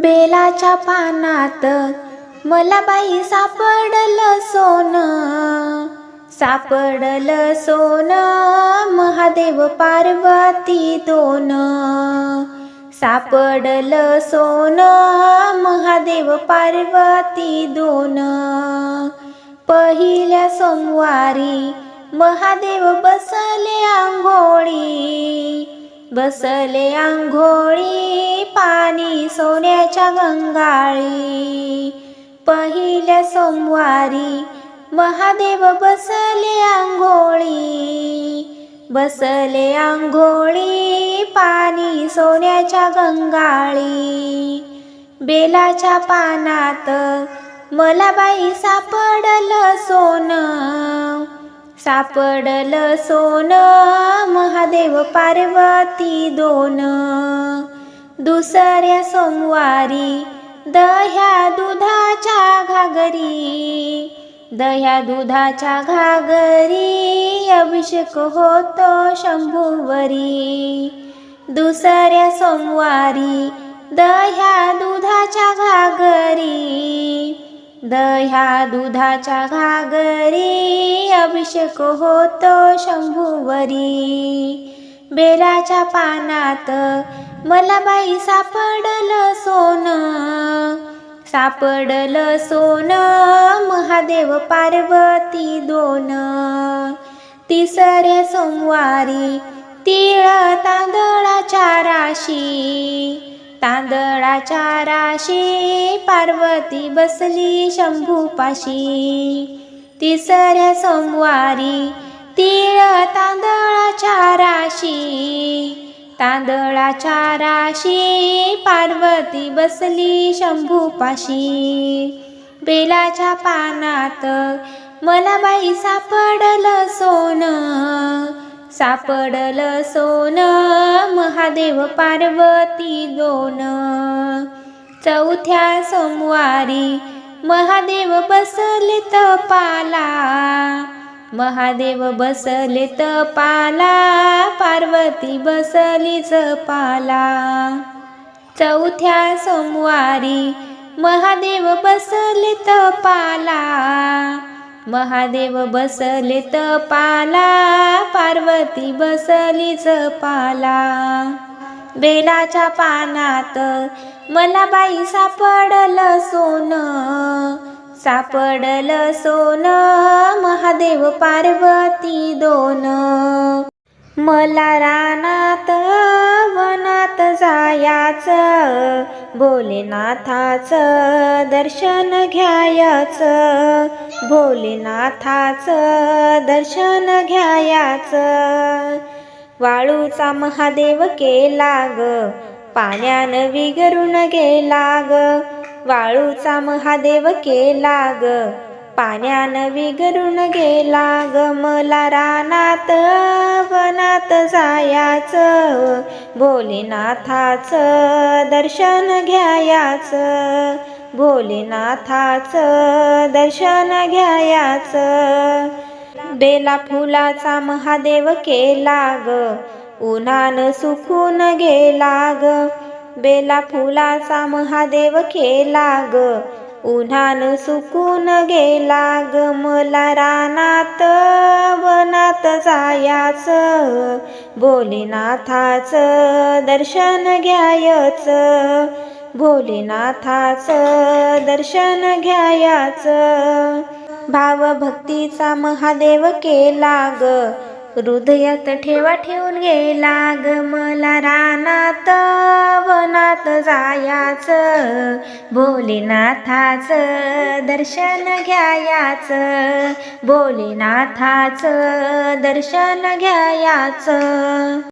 बेलाच्या पानात मला बाई सापडलं सोनं सापडलं सोनं महादेव पार्वती दोन. सापडलं सोनं महादेव पार्वती दोन. पहिल्या सोमवारी महादेव बसले आंघोळी बसले आंघोळी पाणी सोन्याच्या गंगाळी. पहिल्या सोमवारी महादेव बसले आंघोळी. बसले आंघोळी पाणी सोन्याच्या गंगाळी. बेलाच्या पानात मला बाई सापडलं सोनं. सापडलं सोनं महादेव पार्वती दोन. दुसऱ्या सोमवारी दह्या दुधाच्या घागरी. दह्या दुधाच्या घागरी अभिषेक होतो शंभूवरी. दुसऱ्या सोमवारी दह्या दुधाच्या घागरी. दह्या दुधाच्या घागरी अभिषेक होतो शंभूवरी. बेलाच्या पानात. मला बाई सापडलं सोनं. सापडलं सोनं. महादेव पार्वती दोन. तिसऱ्या सोमवारी तिळ तांदळाच्या राशी. तांदळाच्या राशी. पार्वती बसली शंभूपाशी. तिसऱ्या सोमवारी तीळ तांदळाच्या राशी तांदळाच्या राशी पार्वती बसली शंभूपाशी. बेलाच्या पानात मला बाई सापडलं सोनं सापडलं सोनं महादेव पार्वती दोन. चौथ्या सोमवारी महादेव बसले तपाला महादेव बसले तपाला पार्वती बसली जपाला चौथ्या सोमवारी महादेव बसले तपाला महादेव बसले तपाला पार्वती बसली जपाला बेलाच्या पानात मला बाई सापडलं सोनं. सापडलं सोन महादेव पार्वती दोन. मला रानात वनात जायाचं भोलेनाथाचं दर्शन घ्यायचं. भोलेनाथाचं दर्शन घ्यायचं. वाळूचा महादेव केला ग पाण्यानं विगरून गेला ग वाळूचा महादेव केला ग पाण्यान विगरून गेला ग मला रानात वनात जायाचं भोलेनाथाचं दर्शन घ्यायाचं भोलेनाथाचं दर्शन घ्यायाचं. बेला फुलाचा महादेव केला ग उन्हान सुकून गेला ग बेला फुलाचा महादेव खेला ग उन्हान सुकून गेला ग मला रानात वनात जायाच. भोलेनाथाचं दर्शन घ्यायचं. भोलेनाथाचं दर्शन घ्यायचं. भावभक्तीचा महादेव केला ग हृदयात ठेवा ठेवून गेला ग मला रानात वनात जायाच. भोलेनाथाचं दर्शन घ्यायाचं. भोलेनाथाचं दर्शन घ्यायाचं.